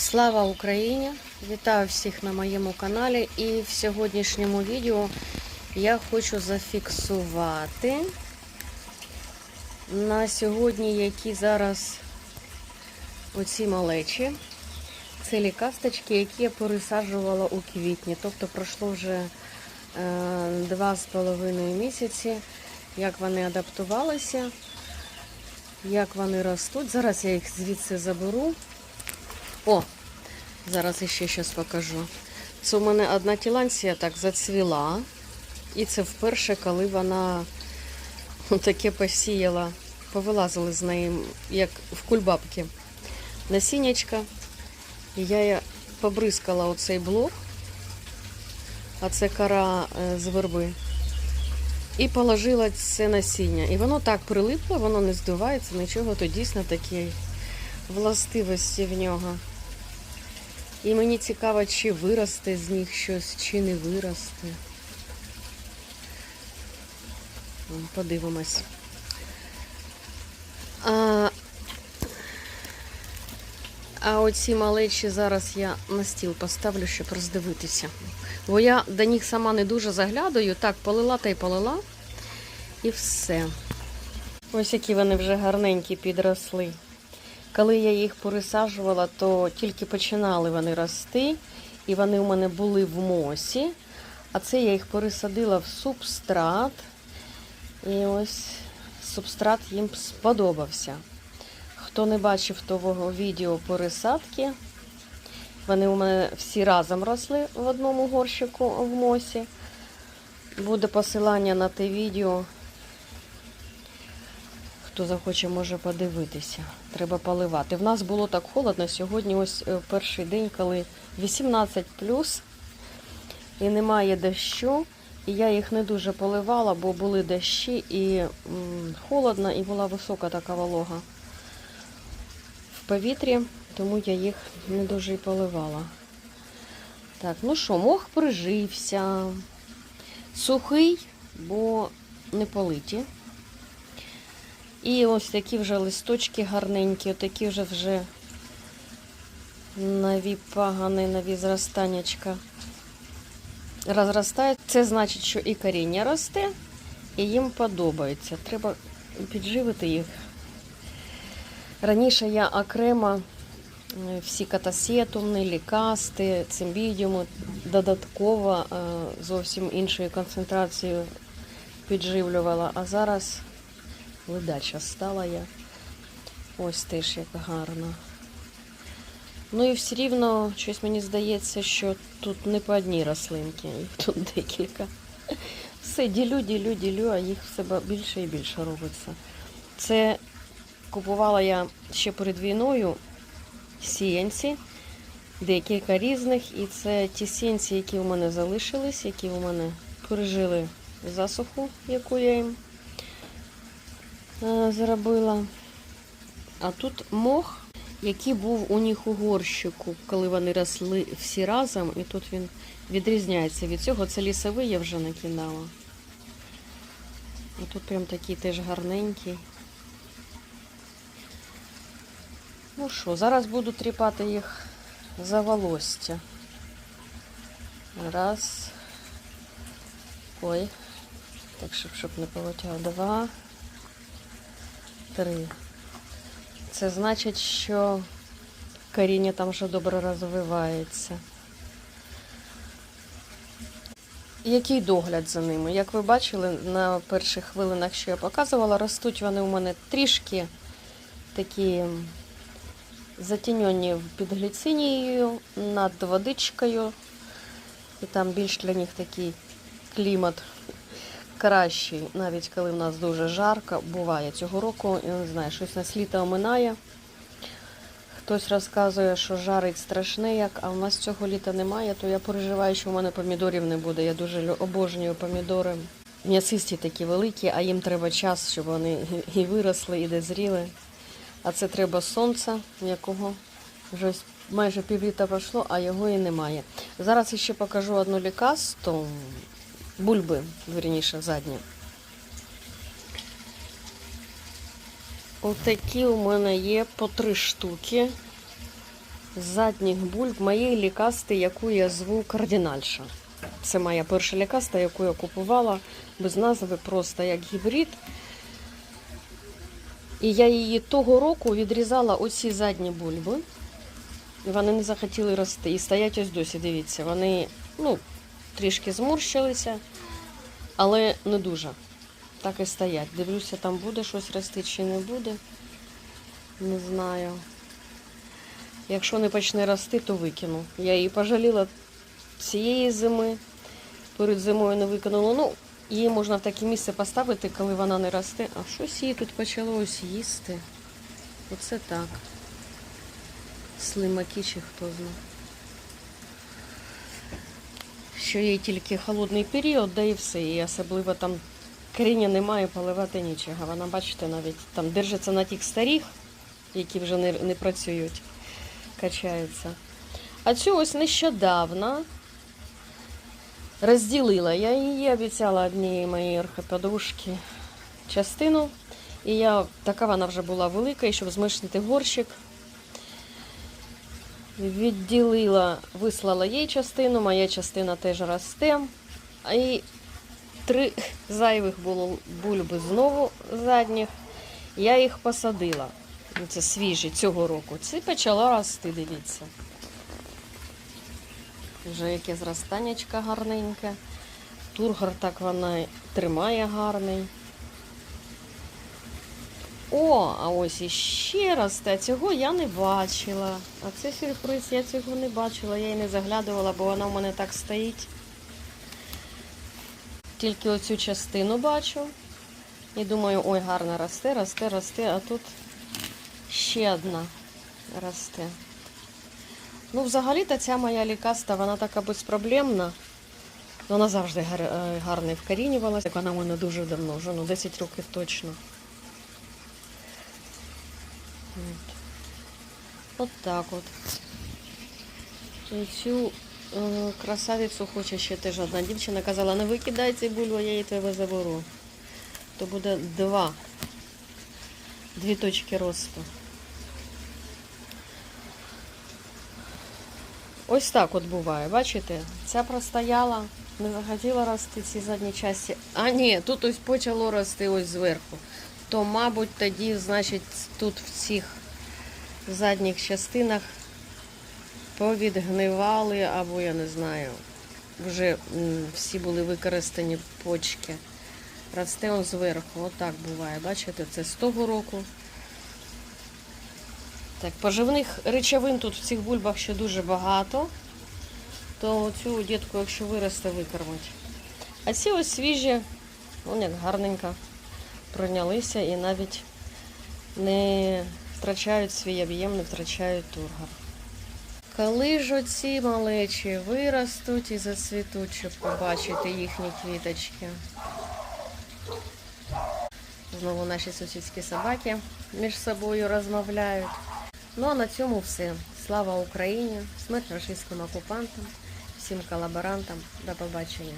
Слава Україні! Вітаю всіх на моєму каналі. І в сьогоднішньому відео я хочу зафіксувати на сьогодні, які зараз оці малечі. Це лікасточки, які я пересаджувала у квітні. Тобто пройшло вже е, два з половиною місяці, як вони адаптувалися, як вони ростуть. Зараз я їх звідси заберу. О, зараз іще щось покажу. Це у мене одна тіланція так зацвіла. І це вперше, коли вона таке посіяла, повилазили з неї, як в кульбабки. Насіннячка. І я побризкала оцей блок, а це кора е, з верби. І положила це насіння. І воно так прилипло, воно не здувається, нічого, то дійсно такі властивості в нього. І мені цікаво, чи виросте з них щось, чи не виросте. Подивимось. А, а оці малечі зараз я на стіл поставлю, щоб роздивитися. Бо я до них сама не дуже заглядаю. Так, полила та й полила. І все. Ось які вони вже гарненькі підросли. Коли я їх пересаджувала, то тільки починали вони рости, і вони у мене були в мосі. А це я їх пересадила в субстрат. І ось субстрат їм сподобався. Хто не бачив того відео пересадки, вони у мене всі разом росли в одному горщику в мосі. Буде посилання на те відео. Хто захоче, може подивитися. Треба поливати. В нас було так холодно. Сьогодні ось е, перший день, коли 18 і немає дощу. І я їх не дуже поливала, бо були дощі і холодно, і була висока така волога в повітрі, тому я їх не дуже і поливала. Так, ну що, мох прижився. Сухий, бо не политі. І ось такі вже листочки гарненькі, отакі вже вже нові пагани, нові зростаннячка розростають. Це значить, що і коріння росте, і їм подобається. Треба підживити їх. Раніше я окремо е, всі катасетумни, лікасти, цимбідіуми додатково е, зовсім іншою концентрацією підживлювала, а зараз ледача стала я. Ось теж як гарно. Ну і все рівно щось мені здається, що тут не по одній рослинки, їх тут декілька. Все, ділю, ділю, ділю, а їх все більше і більше робиться. Це купувала я ще перед війною сіянці, декілька різних. І це ті сіянці, які у мене залишились, які у мене пережили засуху, яку я їм зробила. А тут мох, який був у них у горщику, коли вони росли всі разом, і тут він відрізняється від цього. Це лісовий я вже накидала. А тут прям такий теж гарненький. Ну що, зараз буду тріпати їх за волосся. Раз. Ой. Так, щоб, щоб не полетіло. Два. Три. Це значить, що коріння там вже добре розвивається. Який догляд за ними? Як ви бачили на перших хвилинах, що я показувала, ростуть вони у мене трішки такі затіньоні під гліцинією, над водичкою. І там більш для них такий клімат кращий, навіть коли в нас дуже жарко, буває цього року, я не знаю, щось нас літо оминає. Хтось розказує, що жарить страшне, як, а в нас цього літа немає, то я переживаю, що в мене помідорів не буде. Я дуже обожнюю помідори. М'ясисті такі великі, а їм треба час, щоб вони і виросли, і дозріли. А це треба сонця, якого вже майже півліта пройшло, а його і немає. Зараз я ще покажу одну лікасту, бульби, вірніше, задні. Отакі у мене є по три штуки. задніх бульб моєї лікасти, яку я зву кардинальша. Це моя перша лікаста, яку я купувала без назви, просто як гібрид. І я її того року відрізала оці задні бульби. Вони не захотіли рости. І стоять ось досі, дивіться. Вони ну, трішки зморщилися, але не дуже. Так і стоять. Дивлюся, там буде щось рости чи не буде. Не знаю. Якщо не почне рости, то викину. Я її пожаліла цієї зими. Перед зимою не викинула. Ну, її можна в таке місце поставити, коли вона не росте. А щось її тут почало ось їсти. Оце так. Слимаки чи хто знає. Що є тільки холодний період, да і все. І особливо там коріння немає, поливати нічого. Вона, бачите, навіть там держиться на тих старих, які вже не, не працюють, качаються. А цю ось нещодавно розділила. Я її обіцяла одній моїй орхоподружки частину. І я така вона вже була велика, і щоб змишнити горщик. Відділила, вислала їй частину, моя частина теж росте. І три зайвих було бульби знову задніх. Я їх посадила. Ну, Це свіжі цього року. Це почала рости, дивіться. Вже яке зростаннячка гарненьке. Тургор так вона тримає гарний. О, а ось іще росте. Цього я не бачила. А це сюрприз, я цього не бачила, я й не заглядувала, бо вона в мене так стоїть. Тільки оцю частину бачу. І думаю, ой, гарно росте, росте, росте, а тут ще одна росте. Ну, взагалі-то ця моя лікаста, вона така безпроблемна. Вона завжди е, гарно вкорінювалася. Вона в мене дуже давно, вже ну, 10 років точно. От. От так от. І цю е, красавицю хоче ще теж одна дівчина. Казала, не викидай цей бульбу, я її тебе заберу. То буде два. Дві точки росту. Ось так от буває, бачите? Ця простояла, не захотіла рости ці задні часті. А ні, тут ось почало рости ось зверху. То, мабуть, тоді, значить, тут в цих задніх частинах повідгнивали, або я не знаю, вже всі були використані почки. Росте он зверху, отак буває. Бачите, це з того року. Так, поживних речовин тут в цих бульбах ще дуже багато. То цю дітку, якщо виросте, викормить. А ці ось свіжі, вони як гарненько прийнялися і навіть не втрачають свій об'єм, не втрачають тургор. Коли ж оці малечі виростуть і зацвітуть, щоб побачити їхні квіточки. Знову наші сусідські собаки між собою розмовляють. Ну а на цьому все. Слава Україні! Смерть рашистським окупантам, всім колаборантам. До побачення.